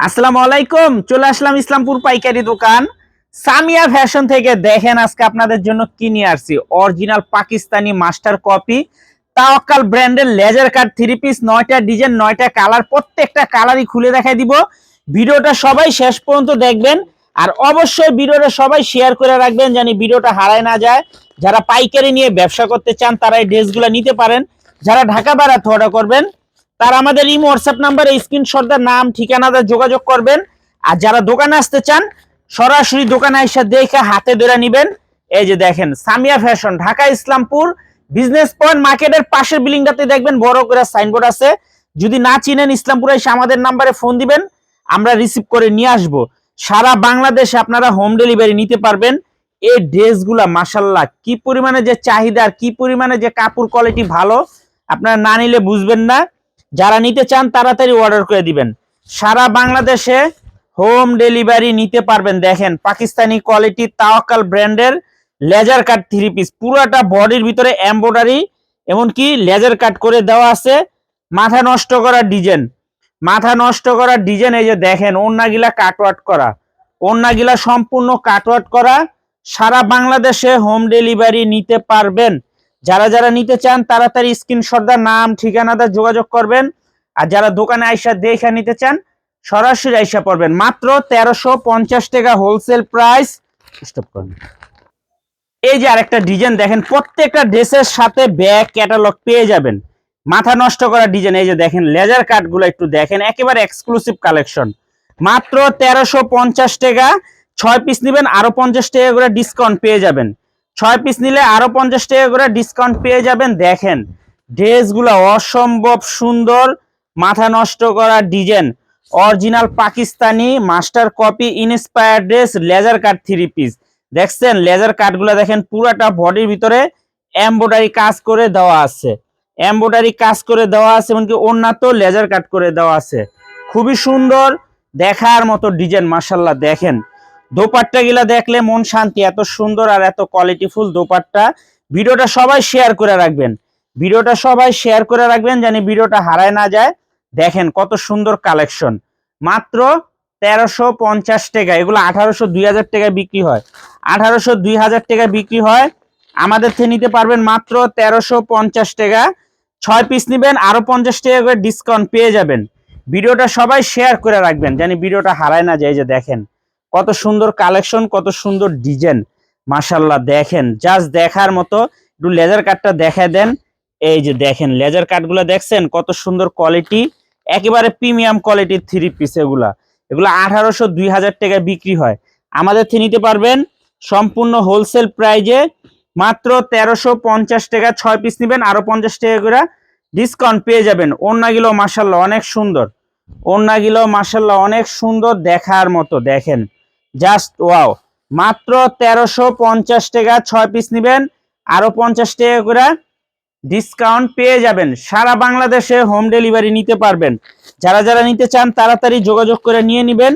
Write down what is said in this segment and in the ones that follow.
আসসালামু আলাইকুম, চলে আসলাম ইসলামপুর পাইকারি দোকান। সামিয়া ফ্যাশন থেকে দেখেন আজকে আপনাদের জন্য কি নিয়ে আসছি। Original Pakistani master copy, Tawakkal ব্র্যান্ডের লেজার কাট থ্রি পিস নয়টা ডিজাইন নয়টা কালার প্রত্যেকটা কালারই খুলে দেখাই দিব। ভিডিওটা সবাই শেষ পর্যন্ত দেখবেন আর অবশ্যই ভিডিওটা সবাই শেয়ার করে রাখবেন জানি ভিডিওটা হারায় না যায়। যারা পাইকারি নিয়ে ব্যবসা করতে চান, তারা এই ড্রেসগুলো নিতে পারেন। যারা ঢাকা বেড়াতে অর্ডার করবেন তারা আমাদের এই হোয়াটসঅ্যাপ নাম্বারে স্ক্রিনশটদের নাম ঠিকানাতে যোগাযোগ করবেন। আর যারা দোকানে আসতে চান, সরাসরি দোকানে এসে দেখে হাতে ধরে নেবেন। এই যে দেখেন, Samia fashion, Dhaka Islampur, business point মার্কেটের পাশের বিল্ডিংটাতে দেখবেন বড় করে সাইনবোর্ড আছে। যদি না চিনেন, ইসলামপুরে এসে আমাদের নাম্বারে ফোন দিবেন, আমরা রিসিভ করে নিয়ে আসব। সারা বাংলাদেশে আপনারা হোম ডেলিভারি নিতে পারবেন। এই ড্রেসগুলা মাসাল্লাহ কি পরিমাণে যে চাহিদা আর কি পরিমাণে যে কাপড় কোয়ালিটি ভালো, আপনারা না নিলে বুঝবেন না। যারা নিতে চান তাড়াতাড়ি অর্ডার করে দিবেন। সারা বাংলাদেশে হোম ডেলিভারি নিতে পারবেন। দেখেন, পাকিস্তানি কোয়ালিটি তাওয়াক্কাল ব্র্যান্ডের লেজার কাট থ্রি পিস পুরোটা বডির ভিতরে এমব্রয়ডারি এমনকি লেজার কাট করে দেওয়া আছে। মাথা নষ্ট করার ডিজাইন মাথা নষ্ট করার ডিজাইন এই যে দেখেন ওন্নাগিলা কাটওয়াট করা। ওন্নাগিলা সম্পূর্ণ কাটওয়াট করা। সারা বাংলাদেশে হোম ডেলিভারি নিতে পারবেন। যারা যারা নিতে চান তাড়াতাড়ি স্ক্রিনশটদার নাম, ঠিকানাটা যোগাযোগ করবেন। আর যারা দোকানে আইসা দেখে নিতে চান, সরাসরি আইসা পড়বেন। মাত্র তেরোশো পঞ্চাশ টাকা হোলসেল প্রাইস স্টপ করুন। এই যে আরেকটা ডিজাইন দেখেন, প্রত্যেকটা ড্রেসের সাথে ব্যাগ ক্যাটালগ পেয়ে যাবেন। মাথা নষ্ট করা ডিজাইন এই যে দেখেন লেজার কাটগুলো একটু দেখেন, একেবারে এক্সক্লুসিভ কালেকশন মাত্র তেরোশো পঞ্চাশ টাকা, ছয় পিস নেবেন, আরও পঞ্চাশ টাকা করে ডিসকাউন্ট পেয়ে যাবেন। ছয় পিস নিলে আরও পঞ্চাশ টাকা করে ডিসকাউন্ট পেয়ে যাবেন। দেখেন, ড্রেসগুলো অসম্ভব সুন্দর, মাথা নষ্ট করা design original Pakistani master copy inspire dress laser cut three piece দেখছেন লেজার কাটগুলো দেখেন, পুরাটা বডির ভিতরে এমব্রয়ডারি কাজ করে দেওয়া আছে। এমব্রয়ডারি কাজ করে দেওয়া আছে, এমনকি উন্নত লেজার কাট করে দেওয়া আছে। খুবই সুন্দর, দেখার মতো ডিজাইন মাসাল্লাহ দেখেন। দোপাট্টা গুলা দেখলে মন শান্তি, এত সুন্দর আর এত কোয়ালিটিফুল দোপাট্টা। ভিডিওটা সবাই শেয়ার করে রাখবেন। ভিডিওটা সবাই শেয়ার করে রাখবেন জানি ভিডিওটা হারায় না যায়। দেখেন কত সুন্দর কালেকশন মাত্র তেরোশো পঞ্চাশ টাকা। এগুলো আঠারোশো, দুই হাজার টাকায় বিক্রি হয়। আঠারোশো, দুই হাজার টাকায় বিক্রি হয়। আমাদের থেকে নিতে পারবেন মাত্র তেরোশো পঞ্চাশ টাকা। ছয় পিস নেবেন, আরও পঞ্চাশ টাকা করে ডিসকাউন্ট পেয়ে যাবেন। ভিডিওটা সবাই শেয়ার করে রাখবেন জানি ভিডিওটা হারায় না যায়। যে দেখেন কত সুন্দর কালেকশন কত সুন্দর ডিজাইন মাশাল্লাহ দেখেন জাস্ট দেখার মতো একটু লেজার কাটটা দেখায় দেন। এই যে দেখেন লেজার কাটগুলো দেখছেন, কত সুন্দর কোয়ালিটি একেবারে প্রিমিয়াম কোয়ালিটির থ্রি পিস এগুলা। এগুলো আঠারোশো দুই হাজার টাকায় বিক্রি হয়। আমাদের থেকে নিতে পারবেন সম্পূর্ণ হোলসেল প্রাইজে মাত্র তেরোশো পঞ্চাশ টাকা ছয় পিস নেবেন, আরও পঞ্চাশ টাকা করে ডিসকাউন্ট পেয়ে যাবেন। ওন্নাগুলো মাসাল্লাহ অনেক সুন্দর। ওন্নাগুলো মাসাল্লাহ অনেক সুন্দর দেখার মতো, দেখেন। Just wow. মাত্র তেরোশো পঞ্চাশ টাকা ছয় পিস নেবেন, আরও পঞ্চাশ টাকা করে ডিসকাউন্ট পেয়ে যাবেন। সারা বাংলাদেশে হোম ডেলিভারি নিতে পারবেন। যারা যারা নিতে চান, তাড়াতাড়ি যোগাযোগ করে নিয়ে নেবেন।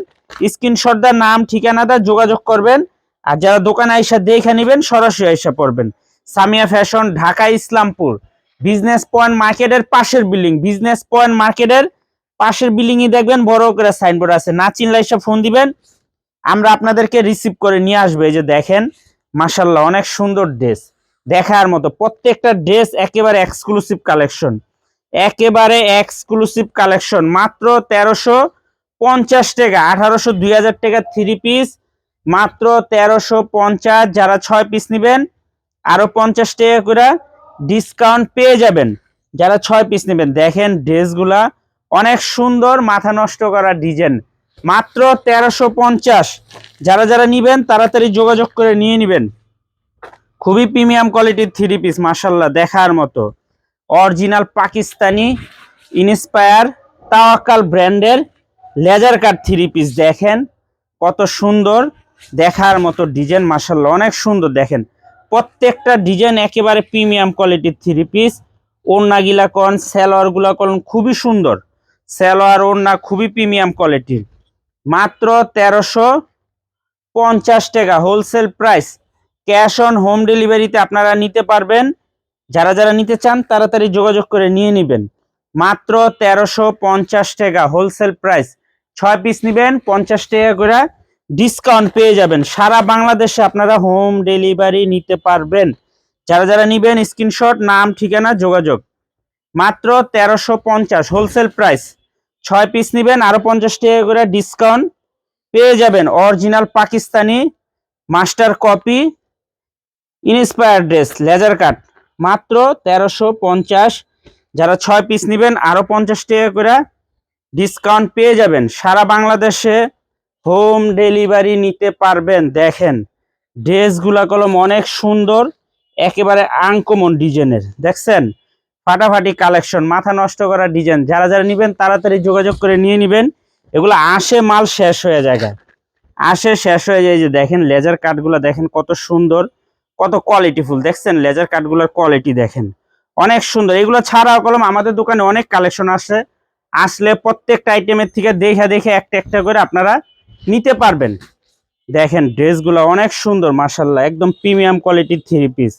স্ক্রিনশটদার নাম ঠিকানাটা যোগাযোগ করবেন। আর যারা দোকানে আইসা দেখে নেবেন, সরাসরি আইসা পড়বেন। Samia fashion, Dhaka, Islampur. Business point মার্কেটের পাশের বিল্ডিং বিজনেস পয়েন্ট মার্কেটের পাশের বিল্ডিং এ দেখবেন, বড় করে সাইনবোর্ড আছে। না চিনলে এসে ফোন দিবেন। আমরা আপনাদেরকে রিসিভ করে নিয়ে আসব। এই যে দেখেন মাসাল্লাহ অনেক সুন্দর ড্রেস দেখার মতো প্রত্যেকটা ড্রেস একেবারে এক্সক্লুসিভ কালেকশন একেবারে এক্সক্লুসিভ কালেকশন মাত্র তেরোশো পঞ্চাশ টাকা, আঠারোশো দুই হাজার টাকা থ্রি পিস মাত্র তেরোশো পঞ্চাশ, যারা ছয় পিস নেবেন, আরও পঞ্চাশ টাকা করে ডিসকাউন্ট পেয়ে যাবেন। যারা ছয় পিস নেবেন, দেখেন ড্রেসগুলা অনেক সুন্দর, মাথা নষ্ট করা ডিজাইন মাত্র তেরোশো পঞ্চাশ। যারা যারা নিবেন, তাড়াতাড়ি যোগাযোগ করে নিয়ে নিবেন। খুবই প্রিমিয়াম কোয়ালিটির থ্রি পিস মাসাল্লাহ দেখার মতো। অরিজিনাল পাকিস্তানি ইনস্পায়ার তাওয়াক্কাল ব্র্যান্ডের লেজার কাট থ্রি পিস, দেখেন কত সুন্দর, দেখার মতো ডিজাইন মাসাল্লাহ অনেক সুন্দর, দেখেন। প্রত্যেকটা ডিজাইন একেবারে প্রিমিয়াম কোয়ালিটির থ্রি পিস। ওড়নাগিলা কন সেলোয়ারগুলা কন, খুবই সুন্দর। সেলোয়ার, ওড়না খুবই প্রিমিয়াম কোয়ালিটির। মাত্র তেরোশো পঞ্চাশ taka wholesale price cash on home ডেলিভারিতে আপনারা নিতে পারবেন। যারা যারা নিতে চান, তাড়াতাড়ি যোগাযোগ করে নিয়ে নেবেন। মাত্র তেরোশো পঞ্চাশ টাকা হোলসেল প্রাইস ছয় পিস নেবেন, পঞ্চাশ টাকা করে ডিসকাউন্ট পেয়ে যাবেন। সারা বাংলাদেশে আপনারা হোম ডেলিভারি নিতে পারবেন। যারা যারা নিবেন স্ক্রিনশট নাম, ঠিকানা, যোগাযোগ। মাত্র তেরোশো পঞ্চাশ হোলসেল প্রাইস ছয় পিস নেবেন, আরও পঞ্চাশ টাকা করে ডিসকাউন্ট পেয়ে যাবেন। Original Pakistani master copy inspire dress laser cut মাত্র তেরোশো পঞ্চাশ। যারা ছয় পিস নেবেন, আরও পঞ্চাশ টাকা করে ডিসকাউন্ট পেয়ে যাবেন। সারা বাংলাদেশে হোম ডেলিভারি নিতে পারবেন। দেখেন ড্রেসগুলা কলম অনেক সুন্দর, একেবারে আনকমন ডিজাইনের দেখছেন? ফাটাফাটি কালেকশন, মাথা নষ্ট করা ডিজাইন যারা যারা নেবেন, তাড়াতাড়ি যোগাযোগ করে নিয়ে নেবেন। এগুলো আসে মাল শেষ হয়ে যায় আসে শেষ হয়ে যায় যে দেখেন লেজার কাটগুলো দেখেন কত সুন্দর, কত কোয়ালিটিফুল দেখছেন লেজার কাটগুলোর কোয়ালিটি দেখেন। অনেক সুন্দর। এগুলো ছাড়াও কলম, আমাদের দোকানে অনেক কালেকশন আসে। আসলে প্রত্যেকটা আইটেমের থেকে দেখে দেখে একটা একটা করে আপনারা নিতে পারবেন। দেখেন, ড্রেসগুলো অনেক সুন্দর মাসাল্লাহ একদম প্রিমিয়াম কোয়ালিটির থ্রি পিস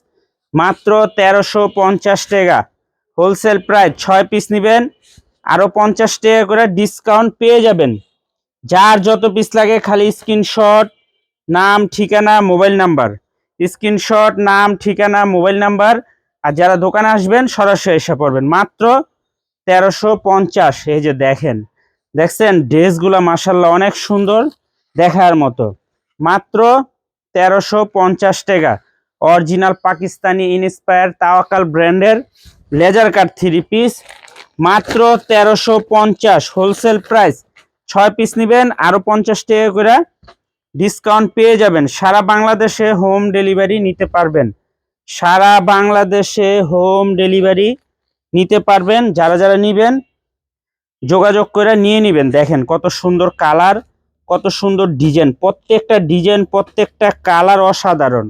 মাত্র তেরোশো পঞ্চাশ টাকা। হোলসেল প্রাইস ছয় পিস নেবেন আরও পঞ্চাশ টাকা করে ডিসকাউন্ট পেয়ে যাবেন। যার যত পিস লাগে খালি স্ক্রিনশট নাম, ঠিকানা মোবাইল নাম্বার স্ক্রিনশট নাম, ঠিকানা মোবাইল নাম্বার আর যারা দোকানে আসবেন, সরাসরি এসে পড়বেন। মাত্র তেরোশো পঞ্চাশ। এই যে দেখেন, দেখছেন? ড্রেসগুলো মাসাল্লাহ অনেক সুন্দর দেখার মতো। মাত্র তেরোশো পঞ্চাশ টাকা। অরিজিনাল পাকিস্তানি ইনস্পায়ার তাওয়াকাল ব্র্যান্ডের লেজার কাট থ্রি পিস। মাত্র তেরোশো পঞ্চাশ হোলসেল প্রাইস। ছয় পিস নেবেন আরও পঞ্চাশ টাকা করে ডিসকাউন্ট পেয়ে যাবেন। সারা বাংলাদেশে হোম ডেলিভারি নিতে পারবেন। সারা বাংলাদেশে হোম ডেলিভারি নিতে পারবেন। যারা যারা নিবেন, যোগাযোগ করে নিয়ে নেবেন। দেখেন কত সুন্দর কালার, কত সুন্দর ডিজাইন। প্রত্যেকটা ডিজাইন, প্রত্যেকটা কালার অসাধারণ।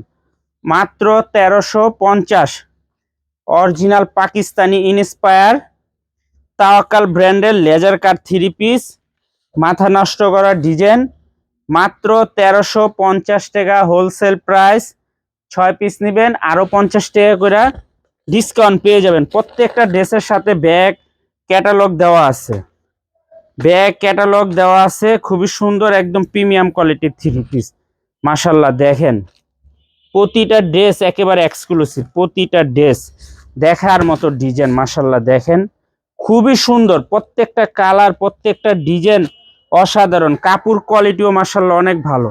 মাত্র তেরোশো পঞ্চাশ অরিজিনাল পাকিস্তানি ইনস্পায়ার তাওয়াকাল ব্র্যান্ডের লেজার কাট থ্রি পিস, মাথা নষ্ট করা ডিজাইন, মাত্র তেরোশো পঞ্চাশ টাকা হোলসেল প্রাইস। ছয় পিস নেবেন আরও পঞ্চাশ টাকা করে ডিসকাউন্ট পেয়ে যাবেন। প্রত্যেকটা ড্রেসের সাথে ব্যাগ ক্যাটালগ দেওয়া আছে। ব্যাগ ক্যাটালগ দেওয়া আছে, খুবই সুন্দর, একদম প্রিমিয়াম কোয়ালিটির থ্রি পিস। মাসাল্লাহ দেখেন। প্রতিটা ড্রেস একেবারে এক্সক্লুসিভ প্রতিটা ড্রেস দেখার মতো ডিজাইন মাসাল্লাহ দেখেন। খুবই সুন্দর, প্রত্যেকটা কালার প্রত্যেকটা ডিজাইন অসাধারণ। কাপড় কোয়ালিটিও মাসাল্লাহ অনেক ভালো।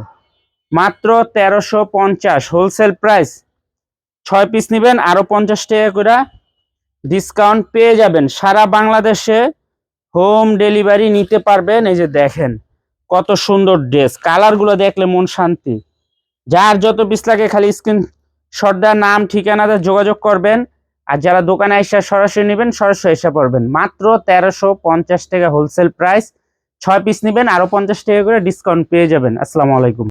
মাত্র তেরোশো পঞ্চাশ হোলসেল প্রাইস ছয় পিস নেবেন আরও পঞ্চাশ টাকা করে ডিসকাউন্ট পেয়ে যাবেন। সারা বাংলাদেশে হোম ডেলিভারি নিতে পারবেন, এই যে দেখেন, কত সুন্দর ড্রেস কালারগুলো দেখলে মন শান্তি। যার যত পিস লাগে খালি স্ক্রিন শটদার নাম ঠিকানাতে যোগাযোগ করবেন। আর যারা দোকানে এসে সরাসরি নেবেন, সরাসরি এসে পড়বেন। মাত্র তেরোশো পঞ্চাশ টাকা হোলসেল প্রাইস ছয় পিস নেবেন আরও পঞ্চাশ টাকা করে ডিসকাউন্ট পেয়ে যাবেন। আসসালামু আলাইকুম।